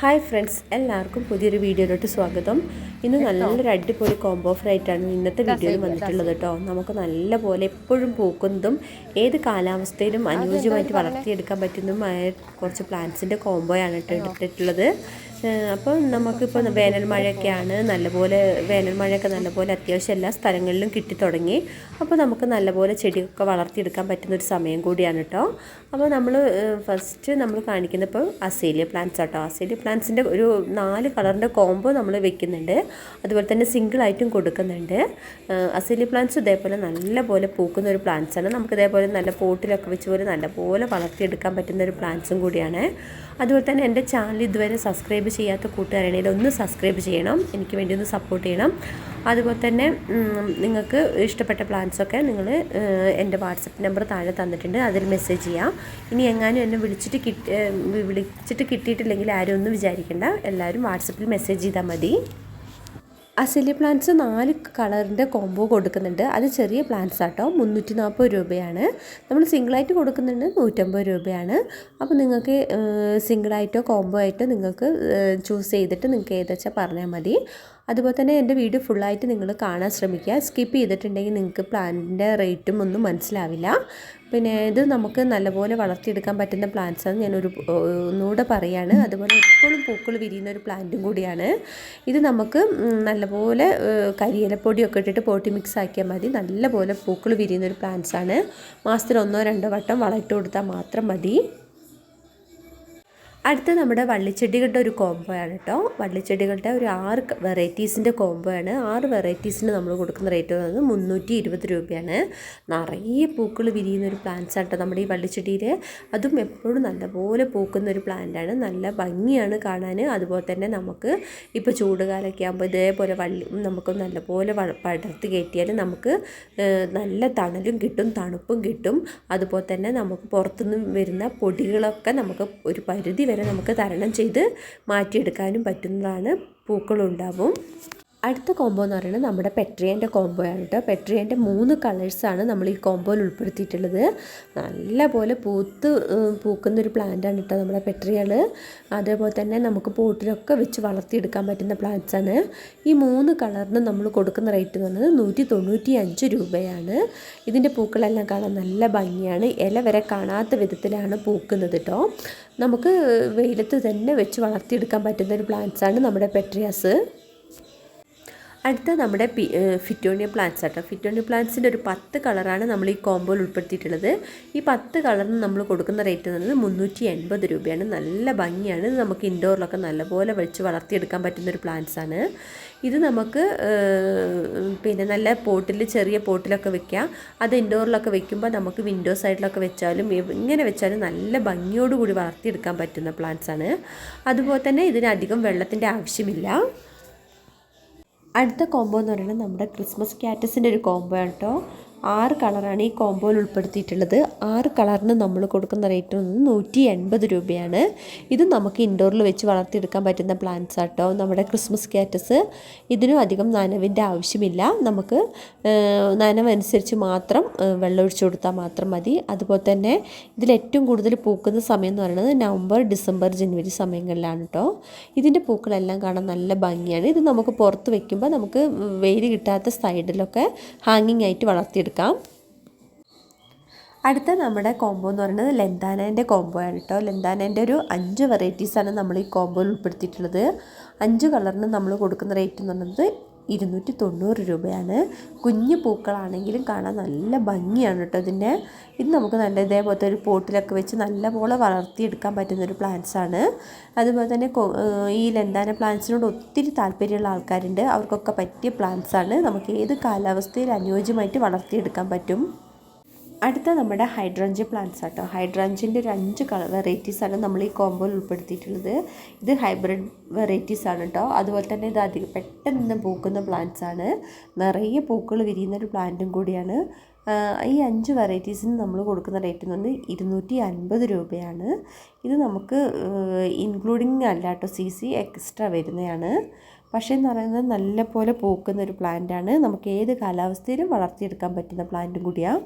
Hi friends എല്ലാവർക്കും പുതിയൊരു വീഡിയോയിലോട്ട് സ്വാഗതം. ഇന്ന് നല്ലൊരു അടിപൊളി കോംബോ ഫ്രൈ ആയിട്ടാണ് ഇന്നത്തെ വീഡിയോയിൽ വന്നിട്ടുള്ളത് കേട്ടോ. നമുക്ക് നല്ല പോലെ എപ്പോഴും പൂക്കുന്നതും ഏത് കാലാവസ്ഥയിലും അനുയോജ്യമായിട്ട് വളർത്തിയെടുക്കാൻ പറ്റുന്നതുമായ കുറച്ച് പ്ലാന്റ്സിന്റെ കോംബോയാണ് കേട്ടോ എടുത്തിട്ടുള്ളത്. അപ്പോൾ നമുക്കിപ്പോൾ വേനൽ മഴയൊക്കെയാണ്. നല്ലപോലെ വേനൽ മഴയൊക്കെ നല്ലപോലെ അത്യാവശ്യം എല്ലാ സ്ഥലങ്ങളിലും കിട്ടി തുടങ്ങി. അപ്പോൾ നമുക്ക് നല്ലപോലെ ചെടിയൊക്കെ വളർത്തിയെടുക്കാൻ പറ്റുന്ന ഒരു സമയം കൂടിയാണ് കേട്ടോ അപ്പോൾ നമ്മൾ ഫസ്റ്റ് നമ്മൾ കാണിക്കുന്ന ഇപ്പോൾ അസേലിയ പ്ലാന്റ്സ് ആട്ടോ അസേലിയ പ്ലാന്റ്സിന്റെ ഒരു നാല് കളറിന്റെ കോംബോ നമ്മൾ വെക്കുന്നുണ്ട്. അതുപോലെ തന്നെ സിംഗിളായിട്ടും കൊടുക്കുന്നുണ്ട്. അസേലിയ പ്ലാന്റ്സ് ഇതേപോലെ നല്ലപോലെ പൂക്കുന്ന ഒരു പ്ലാന്റ്സ് ആണ്. നമുക്ക് ഇതേപോലെ നല്ല പോട്ടിലൊക്കെ വെച്ച് പോലെ നല്ലപോലെ വളർത്തിയെടുക്കാൻ പറ്റുന്ന ഒരു പ്ലാന്റ്സും കൂടിയാണ്. അതുപോലെ തന്നെ എന്റെ ചാനൽ ഇതുവരെ സബ്സ്ക്രൈബ് ചെയ്യാത്ത കൂട്ടുകാരാണെങ്കിൽ ഒന്ന് സബ്സ്ക്രൈബ് ചെയ്യണം. എനിക്ക് വേണ്ടി ഒന്ന് സപ്പോർട്ട് ചെയ്യണം. അതുപോലെ തന്നെ നിങ്ങൾക്ക് ഇഷ്ടപ്പെട്ട പ്ലാൻസൊക്കെ നിങ്ങൾ എന്റെ വാട്സപ്പ് നമ്പർ താഴെ തന്നിട്ടുണ്ട്. അതിൽ മെസ്സേജ് ചെയ്യാം. ഇനി എങ്ങാനും എന്നെ വിളിച്ചിട്ട് കിട്ടി വിളിച്ചിട്ട് കിട്ടിയിട്ടില്ലെങ്കിൽ ആരും ഒന്നും വിചാരിക്കേണ്ട. എല്ലാവരും വാട്സപ്പിൽ മെസ്സേജ് ചെയ്താൽ മതി. അസിലി പ്ലാന്റ്സ് നാല് കളറിന്റെ കോംബോ കൊടുക്കുന്നുണ്ട്. അത് ചെറിയ പ്ലാന്റ്സ് ആട്ടോ. മുന്നൂറ്റി നാൽപ്പത് രൂപയാണ്. നമ്മൾ സിംഗിളായിട്ട് കൊടുക്കുന്നുണ്ട് നൂറ്റമ്പത് രൂപയാണ്. അപ്പോൾ നിങ്ങൾക്ക് സിംഗിളായിട്ടോ കോംബോ ആയിട്ടോ നിങ്ങൾക്ക് ചൂസ് ചെയ്തിട്ട് നിങ്ങൾക്ക് ഏതാച്ചാൽ പറഞ്ഞാൽ മതി. അതുപോലെ തന്നെ എന്റെ വീഡിയോ ഫുള്ളായിട്ട് നിങ്ങൾ കാണാൻ ശ്രമിക്കുക. സ്കിപ്പ് ചെയ്തിട്ടുണ്ടെങ്കിൽ നിങ്ങൾക്ക് പ്ലാന്റിന്റെ റേറ്റും ഒന്നും മനസ്സിലാവില്ല. പിന്നെ ഇത് നമുക്ക് നല്ലപോലെ വളർത്തിയെടുക്കാൻ പറ്റുന്ന പ്ലാന്റ്സാണ് ഞാനൊരു ഒന്നുകൂടെ പറയാണ്. അതുപോലെ എപ്പോഴും പൂക്കൾ വിരിയുന്ന ഒരു പ്ലാന്റും കൂടിയാണ്. ഇത് നമുക്ക് നല്ലപോലെ കരിയിലപ്പൊടിയൊക്കെ ഇട്ടിട്ട് പോട്ടി മിക്സ് ആക്കിയാൽ മതി. നല്ലപോലെ പൂക്കൾ വിരിയുന്ന ഒരു പ്ലാന്റ്സാണ് മാസത്തിൽ ഒന്നോ രണ്ടോ വട്ടം വളമിട്ട് കൊടുത്താൽ മാത്രം മതി. അടുത്ത നമ്മുടെ വള്ളിച്ചെടികളുടെ ഒരു കോംബോ ആണ് കേട്ടോ വള്ളിച്ചെടികളുടെ ഒരു ആറ് വെറൈറ്റീസിന്റെ കോംബോ ആണ്. ആറ് വെറൈറ്റീസിന് നമ്മൾ കൊടുക്കുന്ന റേറ്റ് പറയുന്നത് മുന്നൂറ്റി ഇരുപത് രൂപയാണ്. നിറയെ പൂക്കൾ വിരിയുന്ന ഒരു പ്ലാന്റ്സ് ആണ് കേട്ടോ നമ്മുടെ ഈ വള്ളിച്ചെടിയിൽ അതും എപ്പോഴും നല്ലപോലെ പൂക്കുന്ന ഒരു പ്ലാന്റാണ് നല്ല ഭംഗിയാണ് കാണാൻ അതുപോലെ തന്നെ നമുക്ക് ഇപ്പോൾ ചൂടുകാലമൊക്കെ ആകുമ്പോൾ ഇതേപോലെ വള്ളി നമുക്ക് നല്ലപോലെ പടർത്തി കയറ്റിയാൽ നമുക്ക് നല്ല തണലും കിട്ടും തണുപ്പും കിട്ടും. അതുപോലെ തന്നെ നമുക്ക് പുറത്തുനിന്ന് വരുന്ന പൊടികളൊക്കെ നമുക്ക് ഒരു പരിധി വരെ നമുക്ക് തരണം ചെയ്ത് മാറ്റിയെടുക്കാനും പറ്റുന്നതാണ്. പൂക്കളുണ്ടാവും. അടുത്ത കോംബോ എന്ന് പറയുന്നത് നമ്മുടെ പെട്രിയന്റെ കോംബോ ആണ് കേട്ടോ. പെട്രിയന്റെ മൂന്ന് കളേഴ്സാണ് നമ്മൾ ഈ കോംബോയിൽ ഉൾപ്പെടുത്തിയിട്ടുള്ളത്. നല്ലപോലെ പൂത്ത് പൂക്കുന്ന ഒരു പ്ലാന്റാണ് കേട്ടോ നമ്മുടെ പെട്രിയൽ അതേപോലെ തന്നെ നമുക്ക് പോട്ടിലൊക്കെ വെച്ച് വളർത്തിയെടുക്കാൻ പറ്റുന്ന പ്ലാന്റ്സ് ആണ്. ഈ മൂന്ന് കളറിന് നമ്മൾ കൊടുക്കുന്ന റേറ്റ് എന്ന് പറയുന്നത് നൂറ്റി തൊണ്ണൂറ്റി അഞ്ച് രൂപയാണ്. ഇതിന്റെ പൂക്കളെല്ലാം കാണാൻ നല്ല ഭംഗിയാണ്. ഇല വരെ കാണാത്ത വിധത്തിലാണ് പൂക്കുന്നത് കേട്ടോ. നമുക്ക് വെയിലത്ത് തന്നെ വെച്ച് വളർത്തിയെടുക്കാൻ പറ്റുന്ന ഒരു പ്ലാന്റ്സ് ആണ് നമ്മുടെ പെട്രിയാസ്. അടുത്ത നമ്മുടെ പി ഫിറ്റോണിയ പ്ലാന്റ്സ് ആട്ടോ. ഫിറ്റോണിയ പ്ലാന്റ്സിന്റെ ഒരു പത്ത് കളറാണ് നമ്മൾ ഈ കോമ്പോയിൽ ഉൾപ്പെടുത്തിയിട്ടുള്ളത്. ഈ പത്ത് കളറിന് നമ്മൾ കൊടുക്കുന്ന റേറ്റ് എന്ന് പറയുന്നത് മുന്നൂറ്റി എൺപത് രൂപയാണ്. നല്ല ഭംഗിയാണ്. നമുക്ക് ഇൻഡോറിലൊക്കെ നല്ലപോലെ വെച്ച് വളർത്തിയെടുക്കാൻ പറ്റുന്ന ഒരു പ്ലാന്റ്സ് ആണ്. ഇത് നമുക്ക് പിന്നെ നല്ല പോട്ടിൽ ചെറിയ പോട്ടിലൊക്കെ വെക്കാം. അത് ഇൻഡോറിലൊക്കെ വെക്കുമ്പോൾ നമുക്ക് വിൻഡോ സൈഡിലൊക്കെ വെച്ചാലും ഇങ്ങനെ വെച്ചാലും നല്ല ഭംഗിയോടുകൂടി വളർത്തിയെടുക്കാൻ പറ്റുന്ന പ്ലാന്റ്സ് ആണ്. അതുപോലെ തന്നെ ഇതിനധികം വെള്ളത്തിന്റെ ആവശ്യമില്ല. അടുത്ത കോംബോ എന്ന് പറയുന്നത് നമ്മുടെ ക്രിസ്മസ് ക്യാറ്റസിന്റെ ഒരു കോംബോ ആണ് കേട്ടോ ആറ് കളറാണ് ഈ കോംബോയിൽ ഉൾപ്പെടുത്തിയിട്ടുള്ളത്. ആറ് കളറിന് നമ്മൾ കൊടുക്കുന്ന റേറ്റ് വന്നത് നൂറ്റി എൺപത് രൂപയാണ്. ഇത് നമുക്ക് ഇൻഡോറിൽ വെച്ച് വളർത്തിയെടുക്കാൻ പറ്റുന്ന പ്ലാന്റ്സ് ആട്ടോ. നമ്മുടെ ക്രിസ്മസ് കാറ്റസ് ഇതിനും അധികം നനവിന്റെ ആവശ്യമില്ല. നമുക്ക് നനവനുസരിച്ച് മാത്രം വെള്ളം ഒഴിച്ചു കൊടുത്താൽ മാത്രം മതി. അതുപോലെ തന്നെ ഇതിൽ ഏറ്റവും കൂടുതൽ പൂക്കുന്ന സമയം എന്ന് പറയുന്നത് നവംബർ ഡിസംബർ ജനുവരി സമയങ്ങളിലാണ് കേട്ടോ ഇതിന്റെ പൂക്കളെല്ലാം കാണാൻ നല്ല ഭംഗിയാണ്. ഇത് നമുക്ക് പുറത്ത് വയ്ക്കുമ്പോൾ നമുക്ക് വെയിൽ കിട്ടാത്ത സൈഡിലൊക്കെ ഹാങ്ങിങ് ആയിട്ട് വളർത്തിയെടുക്കാം. എടുക്കാം. അടുത്ത നമ്മുടെ കോംബോ എന്ന് പറയുന്നത് ലെന്താനേന്റെ കോംബോ ആണ് കേട്ടോ. ലെന്താനേന്റെ ഒരു അഞ്ച് വെറൈറ്റീസാണ് നമ്മൾ ഈ കോംബോയിൽ ഉൾപ്പെടുത്തിയിട്ടുള്ളത്. അഞ്ച് കളറിന് നമ്മൾ കൊടുക്കുന്ന റേറ്റ് എന്ന് പറയുന്നത് ഇരുന്നൂറ്റി തൊണ്ണൂറ് രൂപയാണ്. കുഞ്ഞു പൂക്കളാണെങ്കിലും കാണാൻ നല്ല ഭംഗിയാണ് കേട്ടോ ഇതിന്റെ ഇത് നമുക്ക് നല്ല ഇതേപോലത്തെ ഒരു പോട്ടിലൊക്കെ വെച്ച് നല്ലപോലെ വളർത്തിയെടുക്കാൻ പറ്റുന്ന ഒരു പ്ലാന്റ്സ് ആണ്. അതുപോലെ തന്നെ ഈ ലെന്താന പ്ലാന്റ്സിനോട് ഒത്തിരി താല്പര്യമുള്ള ആൾക്കാരുണ്ട്. അവർക്കൊക്കെ പറ്റിയ പ്ലാന്റ്സ് ആണ്. നമുക്ക് ഏത് കാലാവസ്ഥയിൽ അനുയോജ്യമായിട്ട് വളർത്തിയെടുക്കാൻ പറ്റും. അടുത്ത നമ്മുടെ ഹൈഡ്രഞ്ച് പ്ലാന്റ്സ് ആട്ടോ. ഹൈഡ്രഞ്ചിന്റെ ഒരു അഞ്ച് കളർ വെറൈറ്റീസാണ് നമ്മൾ ഈ കോമ്പോയിൽ ഉൾപ്പെടുത്തിയിട്ടുള്ളത്. ഇത് ഹൈബ്രിഡ് വെറൈറ്റീസ് ആണ് കേട്ടോ അതുപോലെ തന്നെ ഇത് അധികം പെട്ടെന്ന് പൂക്കുന്ന പ്ലാന്റ്സ് ആണ്. നിറയെ പൂക്കൾ വിരിയുന്ന ഒരു പ്ലാന്റും കൂടിയാണ്. ഈ അഞ്ച് വെറൈറ്റീസിന് നമ്മൾ കൊടുക്കുന്ന റേറ്റ് എന്ന് പറഞ്ഞാൽ ഇരുന്നൂറ്റി അൻപത് രൂപയാണ്. ഇത് നമുക്ക് ഇൻക്ലൂഡിങ് അല്ല കേട്ടോ സി സി എക്സ്ട്രാ വരുന്നതാണ്. പക്ഷേ എന്ന് പറയുന്നത് നല്ല പോലെ പൂക്കുന്ന ഒരു പ്ലാന്റാണ് നമുക്ക് ഏത് കാലാവസ്ഥയിലും വളർത്തിയെടുക്കാൻ പറ്റുന്ന പ്ലാന്റും കൂടിയാണ്